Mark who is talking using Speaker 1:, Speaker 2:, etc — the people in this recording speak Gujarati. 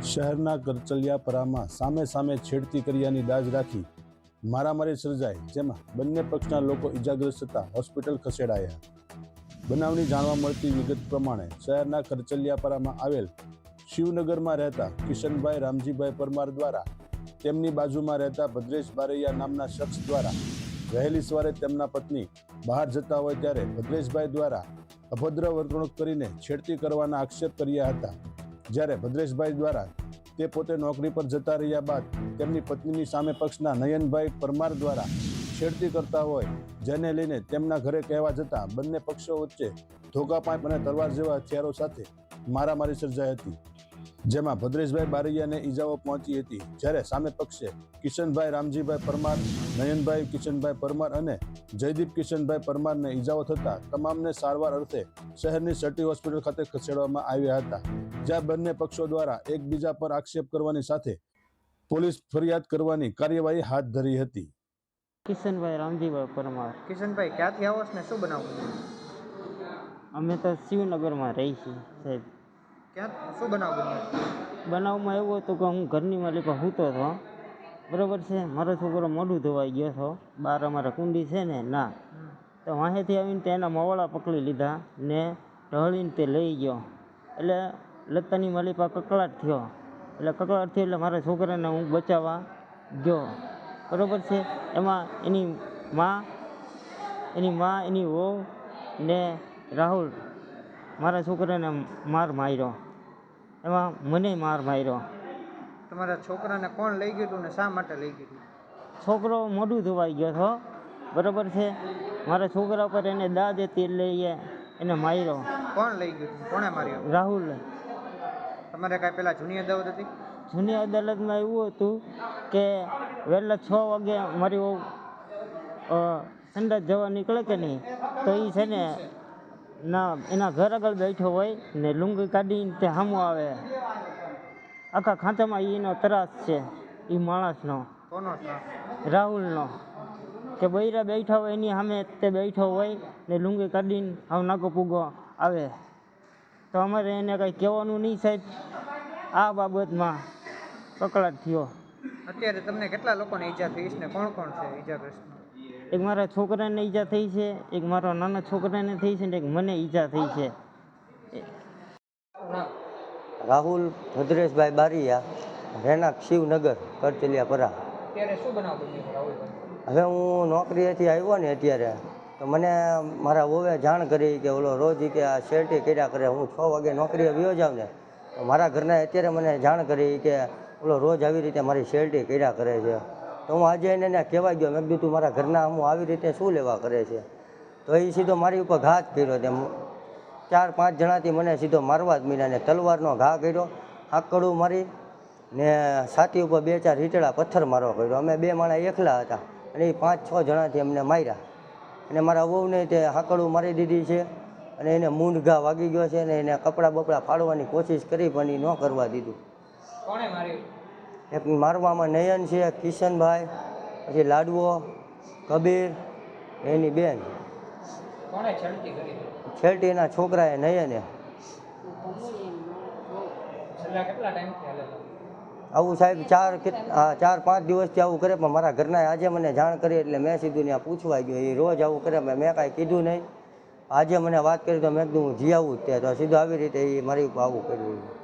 Speaker 1: શહેરના કરચલિયાપરામાં સામે સામે છેડતી કર્યાની દાજ રાખી મારામારી સર્જાઈ, જેમાં બંને પક્ષના લોકો ઇજાગ્રસ્ત થતા હોસ્પિટલ ખસેડાયા. બનાવની જાણવા મળતી વિગત પ્રમાણે શહેરના કરચલિયાપરામાં આવેલ શિવનગરમાં રહેતા કિશનભાઈ રામજીભાઈ પરમાર દ્વારા તેમની બાજુમાં રહેતા ભદ્રેશ બારૈયા નામના શખ્સ દ્વારા વહેલી સવારે તેમના પત્ની બહાર જતા હોય ત્યારે ભદ્રેશભાઈ દ્વારા અભદ્ર વર્તણૂક કરીને છેડતી કરવાના આક્ષેપ કર્યા હતા. જ્યારે ભદ્રેશભાઈ દ્વારા તે પોતે નોકરી પર જતા રહ્યા બાદ તેમની પત્નીની સામે પક્ષના નયનભાઈ પરમાર દ્વારા છેડતી કરતા હોય, જેને લઈને તેમના ઘરે કહેવા જતાં બંને પક્ષો વચ્ચે ધોકા પાઇપ અને તલવાર જેવા હથિયારો સાથે મારામારી સર્જાઈ હતી. જેમાં ભદ્રેશભાઈ બારૈયાને ઈજાઓ પહોંચી હતી. જ્યારે સામે પક્ષે કિશનભાઈ રામજીભાઈ પરમાર નયનભાઈ કિશનભાઈ પરમાર અને જયદીપ કિશનભાઈ પરમારને ઈજાઓ થતાં તમામને સારવાર અર્થે શહેરની સટી હોસ્પિટલ ખાતે ખસેડવામાં આવ્યા હતા. જ્યાં બંને પક્ષો દ્વારા એકબીજા પર આક્ષેપ કરવાની સાથે પોલીસ ફરિયાદ કરવાની કાર્યવાહી હાથ ધરી હતી.
Speaker 2: કિશનભાઈ રામજીભાઈ પરમાર.
Speaker 3: કિશનભાઈ ક્યાંથી આવો છો ને? શું બનાવું?
Speaker 2: અમે તો શિવનગરમાં રહી છીએ સાહેબ.
Speaker 3: શું બનાવ
Speaker 2: બનાવમાં એવું હતું કે હું ઘરની માલિક સૂતો હતો બરાબર છે? મારો છોકરો મોઢું ધોવાઈ ગયો હતો. બહાર અમારે કુંડી છે ને, ના. તો વાંહેથી આવીને તેના મવાળા પકડી લીધા ને ઢળીને તે લઈ ગયો. એટલે લતાની માલિપા કકળાટ થયો. એટલે કકળાટ થયો એટલે મારા છોકરાને હું બચાવવા ગયો. બરાબર છે? એમાં એની માં એની માં, એની વહુ ને રાહુલ, મારા છોકરાને માર માર્યો. એમાં મને માર માર્યો.
Speaker 3: તમારા છોકરાને કોણ લઈ ગયું હતું ને શા માટે લઈ ગયું
Speaker 2: છોકરો મોઢું ધોવાઈ ગયો હતો. બરાબર છે? મારા છોકરા પર એને દાદ એટલે એ એને માર્યો.
Speaker 3: કોણ લઈ ગયું કોણે માર્યો?
Speaker 2: રાહુલ.
Speaker 3: તમારે કાંઈ પેલા જૂની અદાવત હતી?
Speaker 2: જૂની અદાલતમાં એવું હતું કે વહેલા છ વાગે મારી સંડાસ જવા નીકળે કે નહીં તો એ છે ને ના એના ઘર આગળ બેઠો હોય ને લુંગી કાઢીને તે સામો આવે. આખા ખાંચામાં એનો ત્રાસ છે એ માણસનો.
Speaker 3: કોનો ત્રાસ?
Speaker 2: રાહુલનો. કે બૈરા બેઠા હોય એની સામે તે બેઠો હોય ને લુંગી કાઢીને આવ નાકો પૂગો આવે. તો અમારે એને કંઈ કહેવાનું નહીં સાહેબ. આ બાબતમાં પકડાટ થયો.
Speaker 3: અત્યારે તમને કેટલા લોકોને ઈજા થઈ છે ને કોણ કોણ છે ઈજાગ્રસ્ત?
Speaker 2: એક મારા છોકરાને ઈજા થઈ છે એક મારા નાના છોકરાને થઈ છે ને એક મને ઈજા થઈ છે.
Speaker 4: રાહુલ ભદ્રેશભાઈ બારિયા રહેણાંક શિવનગર કરચલિયાપરા
Speaker 3: અત્યારે શું બનાવ બન્યો રાહુલભાઈ
Speaker 4: હવે હું નોકરીએથી આવ્યો ને અત્યારે તો મને મારા વોવે જાણ કરી કે ઓલો રોજ કે આ શેરટી કર્યા કરે હું છ વાગે નોકરીએ વયો જાઉં ને મારા ઘરના અત્યારે મને જાણ કરી કે ઓલો રોજ આવી રીતે મારી શેરટી કર્યા કરે છે. તો હું આજે એને એને કહેવા ગયો, મેં કીધું, તું મારા ઘરના હું આવી રીતે શું લેવા કરે છે? તો એ સીધો મારી ઉપર ઘા જ કર્યો તેમ ચાર, પાંચ જણાથી મને સીધો મારવા જ મળ્યા ને તલવારનો ઘા કર્યો આકડું મારી ને છાતી ઉપર બે, ચાર રીટડા પથ્થર મારવા કર્યો અમે બે માણા એકલા હતા અને એ પાંચ, છ જણાથી અમને માર્યા. અને મારા વહુને તે હાકડું મારી દીધી છે અને એને મૂંઢ ઘા વાગી ગયો છે અને એને કપડાં બપડા ફાડવાની કોશિશ કરી પણ એ ન કરવા દીધું. એક મારવામાં નયન છે કિશનભાઈ પછી લાડવો કબીર એની બેન. છેલ્ટી એના છોકરાએ નયને આવું સાહેબ ચાર હા ચાર પાંચ દિવસથી આવું કરે પણ મારા ઘરના આજે મને જાણ કરી એટલે મેં સીધું ત્યાં પૂછવા ગયો. એ રોજ આવું કરે મેં કાંઈ કીધું નહીં. આજે મને વાત કરી તો મેં કીધું હું જી આવું જ તે તો સીધું આવી રીતે એ મારી આવું કર્યું.